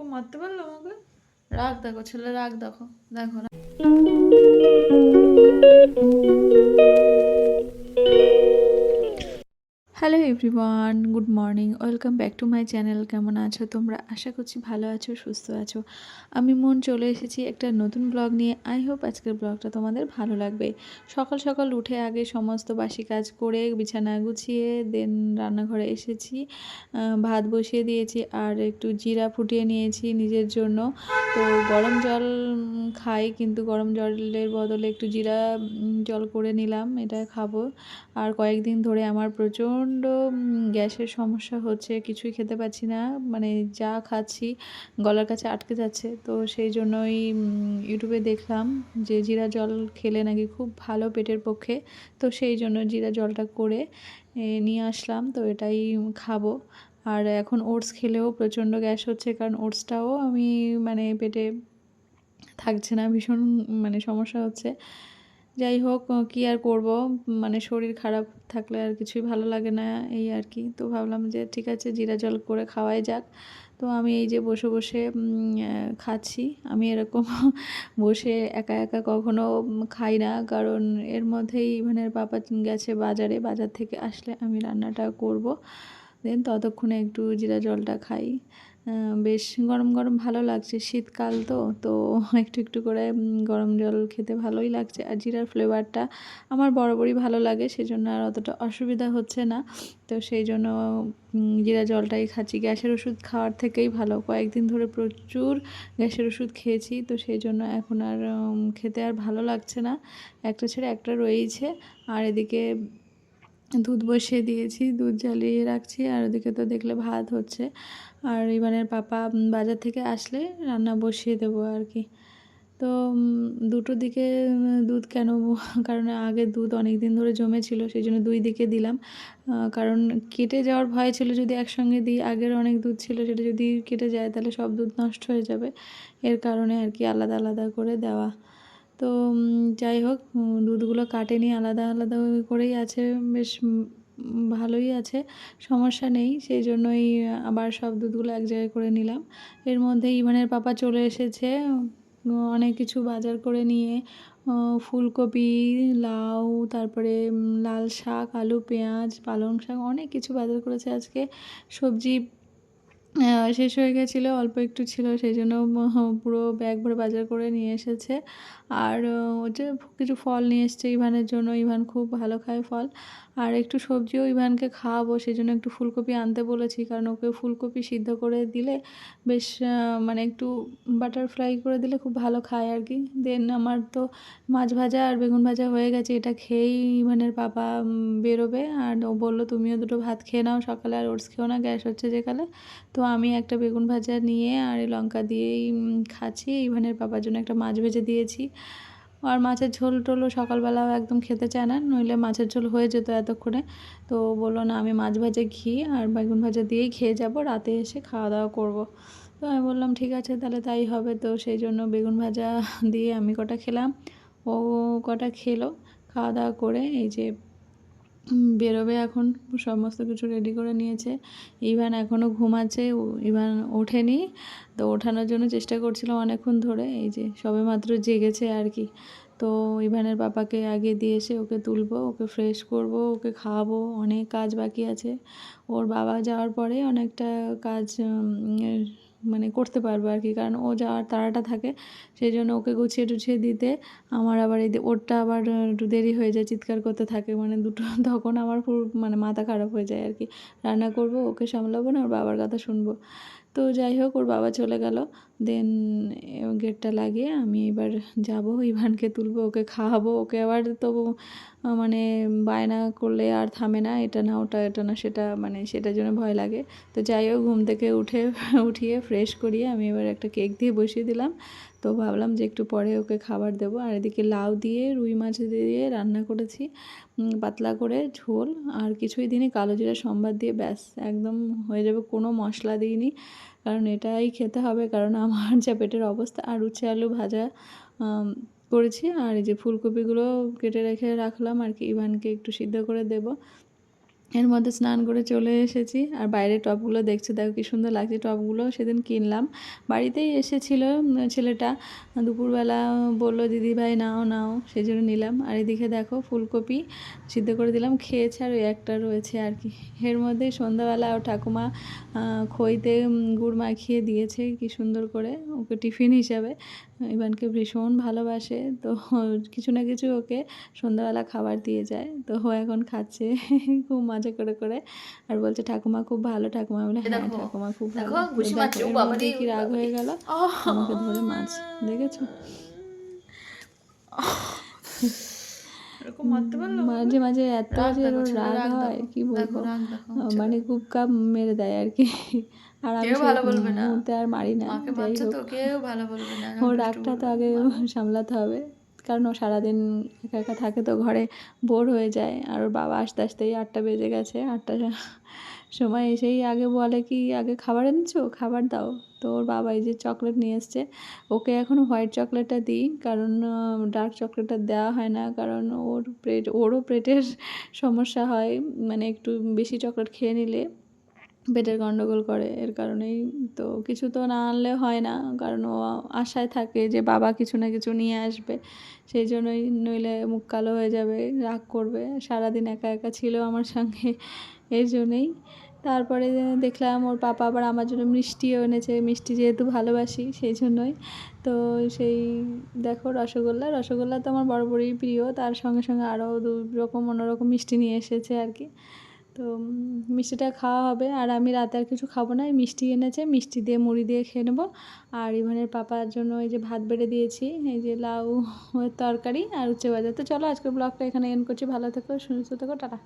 এরকম মারতে পারল আমাকে? রাগ দেখো ছেলে রাগ দেখো দেখো hello everyone, good morning, welcome back to my channel. কেমন আছো তোমরা? আশা করছি ভালো আছো, সুস্থ আছো। আমি মন চলে এসেছি একটা নতুন ব্লগ নিয়ে। আই হোপ আজকের ব্লগটা তোমাদের ভালো লাগবে। সকাল সকাল উঠে আগে সমস্ত বাসি কাজ করে বিছানা গুছিয়ে দেন রান্নাঘরে এসেছি। ভাত বসিয়ে দিয়েছি আর একটু জিরা ফুটিয়ে নিয়েছি নিজের জন্য। তো গরম জল খাই, কিন্তু গরম জলের বদলে একটু জিরা জল করে নিলাম, এটা খাব। আর কয়েকদিন ধরে আমার প্রচণ্ড গ্যাসের সমস্যা হচ্ছে, কিছুই খেতে পাচ্ছি না। মানে যা খাচ্ছি গলার কাছে আটকে যাচ্ছে। তো সেই জন্যই ইউটিউবে দেখলাম যে জিরা জল খেলে নাকি খুব ভালো পেটের পক্ষে। তো সেই জন্য জিরা জলটা করে নিয়ে আসলাম। তো এটাই খাব। আর এখন ওটস খেলেও প্রচণ্ড গ্যাস হচ্ছে, কারণ ওটসটাও আমি মানে পেটে থাকছে না, ভীষণ মানে সমস্যা হচ্ছে। যাই হোক কী আর করব? মানে শরীর খারাপ থাকলে আর কিছুই ভালো লাগে না এই আর কি। তো ভাবলাম যে ঠিক আছে, জিরা জল করে খাওয়াই যাক। তো আমি এই যে বসে বসে খাচ্ছি। আমি এরকম বসে একা একা কখনো খাই না। কারণ এর মধ্যেই ইভানের পাপা গেছে বাজারে। বাজার থেকে আসলে আমি রান্নাটা করব। দেন ততক্ষণে একটু জিরা জলটা খাই। বেশ গরম গরম ভালো লাগছে। শীতকাল তো তো একটু একটু করে গরম জল খেতে ভালোই লাগছে। আর জিরার ফ্লেভারটা আমার বরাবরই ভালো লাগে, সেজন্য আর অতটা অসুবিধা হচ্ছে না। তো সেই জন্য জিরা জলটাই খাচ্ছি। গ্যাসের ওষুধ খাওয়ার থেকেই ভালো। কয়েকদিন ধরে প্রচুর গ্যাসের ওষুধ খেয়েছি, তো সেই জন্য এখন আর খেতে আর ভালো লাগছে না। একটা ছেড়ে একটা রয়েইছে। আর এদিকে দুধ বসিয়ে দিয়েছি, দুধ জ্বালিয়ে রাখছি আর ওদিকে তো দেখলে ভাত হচ্ছে। আর ইভানের পাপা বাজার থেকে আসলে রান্না বসিয়ে দেবো আর কি। তো দুটো দিকে দুধ কেন কারণ আগে দুধ অনেক দিন ধরে জমেছিল, সেই জন্য দুই দিকে দিলাম। কারণ কেটে যাওয়ার ভয় ছিল যদি একসঙ্গে দিই, আগের অনেক দুধ ছিল, সেটা যদি কেটে যায় তাহলে সব দুধ নষ্ট হয়ে যাবে। এর কারণে আর কি আলাদা আলাদা করে দেওয়া। তো যাই হোক দুধগুলো কাটেনি, আলাদা আলাদা করেই আছে, বেশ ভালোই আছে, সমস্যা নেই, সেই জন্যই আবার সব দুধগুলো এক জায়গায় করে নিলাম। এর মধ্যে ইভানের পাপা চলে এসেছে অনেক কিছু বাজার করে নিয়ে ফুলকপি, লাউ, তারপরে লাল শাক, আলু, পেঁয়াজ, পালং শাক, অনেক কিছু বাজার করেছে আজকে, সবজি শেষ হয়ে গেছিল, অল্প একটু ছিল, সেই জন্য পুরো ব্যাগ ভরে বাজার করে নিয়ে এসেছে। আর যে কিছু ফল নিয়ে এসছে ইভানের জন্য, ইভান খুব ভালো খায় ফল। আর একটু সবজিও ইভানকে খাওয়াবো সেই জন্য একটু ফুলকপি আনতে বলেছি। কারণ ওকে ফুলকপি সিদ্ধ করে দিলে বেশ মানে একটু বাটার ফ্রাই করে দিলে খুব ভালো খায় আর কি। দেন আমার তো মাছ ভাজা আর বেগুন ভাজা হয়ে গেছে, এটা খেয়েই ইভানের পাপা বেরোবে। আর ও বলল, তুমিও দুটো ভাত খেয়ে নাও, সকালে আর ওটস খেও না, গ্যাস হচ্ছে যেকালে তো আমি একটা বেগুন ভাজা নিয়ে আর লঙ্কা দিয়েই খাচ্ছি। ইভানের পাপার জন্য একটা মাছ ভেজে দিয়েছি। আর মাছের ঝোল টোলও সকালবেলাও একদম খেতে চায় না, নইলে মাছের ঝোল হয়ে যেত এতক্ষণে। তো বলল, না, আমি মাছ ভাজে ঘি আর বেগুন ভাজা দিয়েই খেয়ে যাব, রাতে এসে খাওয়া দাওয়া করব। তো আমি বললাম, ঠিক আছে, তাহলে তাই হবে। তো সেই জন্য বেগুন ভাজা দিয়ে আমি কটা খেলাম, ও কটা খেলো, খাওয়া দাওয়া করে এই যে বেরোবে এখন, সমস্ত কিছু রেডি করে নিয়েছে। ইভান এখনও ঘুমাচ্ছে ইভান ওঠেনি। তো ওঠানোর জন্য চেষ্টা করছিলাম অনেকক্ষণ ধরে, এই যে সবে মাত্র জেগেছে আর কি। তো ইভানের পাপাকে আগে দিয়ে এসে ওকে তুলবো, ওকে ফ্রেশ করব, ওকে খাওয়াবো, অনেক কাজ বাকি আছে। ওর বাবা যাওয়ার পরে অনেকটা কাজ মানে করতে পারব আর কি। কারণ ও যাওয়ার তাড়াটা থাকে, সেই জন্য ওকে গুছিয়ে টুছিয়ে দিতে আমার আবার এই ওরটা আবার একটু দেরি হয়ে যায়, চিৎকার করতে থাকে। মানে দুটো তখন আমার পুরো মানে মাথা খারাপ হয়ে যায় আর কি। রান্না করব, ওকে সামলাবো না, ওর বাবার কথা শুনব। তো যাই হোক, ওর বাবা চলে গেল। দেন গেটটা লাগিয়ে আমি এবার যাব, ইভানকে তুলবো, ওকে খাওয়াবো। ওকে আবার তো মানে বায়না করলে আর থামে না, এটা না, ওটা, এটা না, সেটা মানে সেটার জন্য ভয় লাগে। তো যাই হোক, ঘুম থেকে উঠে, উঠিয়ে ফ্রেশ করিয়ে আমি এবার একটা কেক দিয়ে বসিয়ে দিলাম। তো ভাবলাম যে একটু পরে ওকে খাবার দেবো। আর এদিকে লাউ দিয়ে, রুই মাছ দিয়ে রান্না করেছি। পাতলা করে ঝোল। আর কিছুই দিনই কালো জিরা সম্বাদ দিয়ে ব্যাস, একদম হয়ে যাবে। কোনো মশলা দিইনি, কারণ এটাই খেতে হবে, কারণ আমার যা পেটের অবস্থা। আর উচ্ছে আলু ভাজা করেছি। আর এই যে ফুলকপিগুলো কেটে রেখে রাখলাম, আর কি, ইভানকে একটু সিদ্ধ করে দেব। এর মধ্যে স্নান করে চলে এসেছি। আর বাইরে টপগুলো দেখছ, দেখো কি সুন্দর লাগছে। টপগুলো সেদিন কিনলাম। বাড়িতেই এসেছিল ছেলেটা। দুপুরবেলা বলল দিদি ভাই নাও নাও। সেই জন্য নিলাম। আর এদিকে দেখো, ফুলকপি সিদ্ধ করে দিলাম। খেয়েছে আর ওই একটা রয়েছে আর কি। এর মধ্যে সন্ধ্যাবেলা ও ঠাকুমা খইতে গুড় মাখিয়ে দিয়েছে কি সুন্দর করে। ওকে টিফিন হিসাবে। ইভানকে ভীষণ ভালোবাসে। তো কিছু না কিছু ওকে সন্ধ্যাবেলা খাবার দিয়ে যায়। তো ও এখন খাচ্ছে। খুব মজা করে করে। আর বলছে ঠাকুমা খুব ভালো ঠাকুমা। বলে হ্যাঁ ঠাকুমা খুব ভালো। ও কি রাগ হয়ে গেল? আমাকে ধরে মাছ দেখেছ? মাঝে মাঝে এত রাগ যে রাগ হয় কি বলব? মানে খুব কাপ মেরে দেয় আর কি। আর আমি ভালো বলবে না। আর মারি না কেউ ভালো বলবে ওর রাগটা তো আগে সামলাতে হবে। কারণ ও সারাদিন একা একা থাকে তো ঘরে বোর হয়ে যায়। আর ওর বাবা আসতে আসতেই আটটা বেজে গেছে। আটটা সময় এসেই আগে বলে কি, আগে খাবার এনেছো? খাবার দাও। তো ওর বাবা এই যে চকলেট নিয়ে এসছে। ওকে এখন হোয়াইট চকলেটটা দিই কারণ ডার্ক চকলেটটা দেওয়া হয় না কারণ ওর পেট, ওরও পেটের সমস্যা হয়। মানে একটু বেশি চকলেট খেয়ে নিলে। পেটের গন্ডগোল করে, এর কারণেই তো কিছু তো না আনলে হয় না। কারণ ও আশায় থাকে যে বাবা কিছু না কিছু নিয়ে আসবে। সেই জন্যই নইলে মুখ কালো হয়ে যাবে, রাগ করবে। সারাদিন একা একা ছিল আমার সঙ্গে, এর জন্যেই। তারপরে দেখলাম ওর পাপা আবার আমার জন্য মিষ্টিও এনেছে। মিষ্টি যেহেতু ভালোবাসি, সেই জন্যই। তো সেই দেখো রসগোল্লা। রসগোল্লা তো আমার বরাবরই প্রিয়। তার সঙ্গে সঙ্গে আরও দু রকম, অন্যরকম মিষ্টি নিয়ে এসেছে আর কি। তো মিষ্টিটা খাওয়া হবে। আর আমি রাতে আর কিছু খাব না। মিষ্টি এনেছে, মিষ্টি দিয়ে মুড়ি দিয়ে খেয়ে নেব। আর ইভানের পাপার জন্য এই যে ভাত বেড়ে দিয়েছি, এই যে লাউ, তরকারি আর উচ্ছে ভাজা। তো চলো আজকের ব্লগটা এখানে এন্ড করছি। ভালো থেকো, সুস্থ থেকো, টাটা।